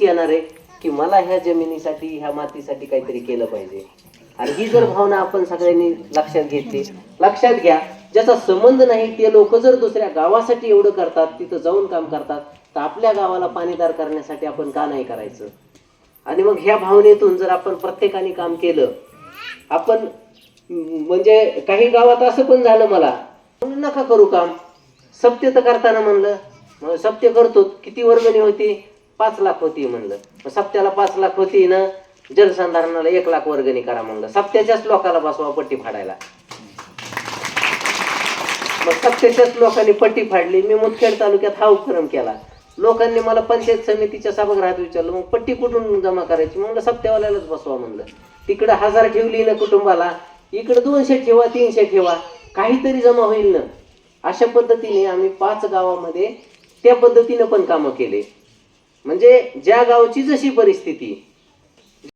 येणार आहे की मला ह्या जमिनीसाठी ह्या मातीसाठी काहीतरी केलं पाहिजे? आणि ही जर भावना आपण सगळ्यांनी लक्षात घेतली लक्षात घ्या ज्याचा संबंध नाही ते लोक जर दुसऱ्या गावासाठी एवढं करतात तिथं जाऊन काम करतात तर आपल्या गावाला पाणीदार करण्यासाठी आपण का नाही करायचं? आणि मग ह्या भावनेतून जर आपण प्रत्येकाने काम केलं आपण म्हणजे काही गावात असं पण झालं मला म्हणलं, नका करू काम. सत्य तर करताना म्हणलं. सत्य करतो किती वर्गणी होती? पाच लाख होती म्हणलं. सप्त्याला पाच लाख होती ना जलसंधारणाला एक लाख वर्गणी करा म्हणलं. सप्त्याच्याच लोकाला बसवा पट्टी फाडायला. मग सप्त्याच्याच लोकांनी पट्टी फाडली. मी मुदखेड तालुक्यात हा उपक्रम केला. लोकांनी मला पंचायत समितीच्या सभागृहात विचारलं मग पट्टी कुठून जमा करायची? म्हणलं सप्त्यावाल्यालाच बसवा म्हणलं. तिकडं हजार ठेवली ना कुटुंबाला. इकडं दोनशे ठेवा तीनशे ठेवा. काहीतरी जमा होईल ना. अशा पद्धतीने आम्ही पाच गावामध्ये त्या पद्धतीनं पण कामं केले. म्हणजे ज्या गावची जशी परिस्थिती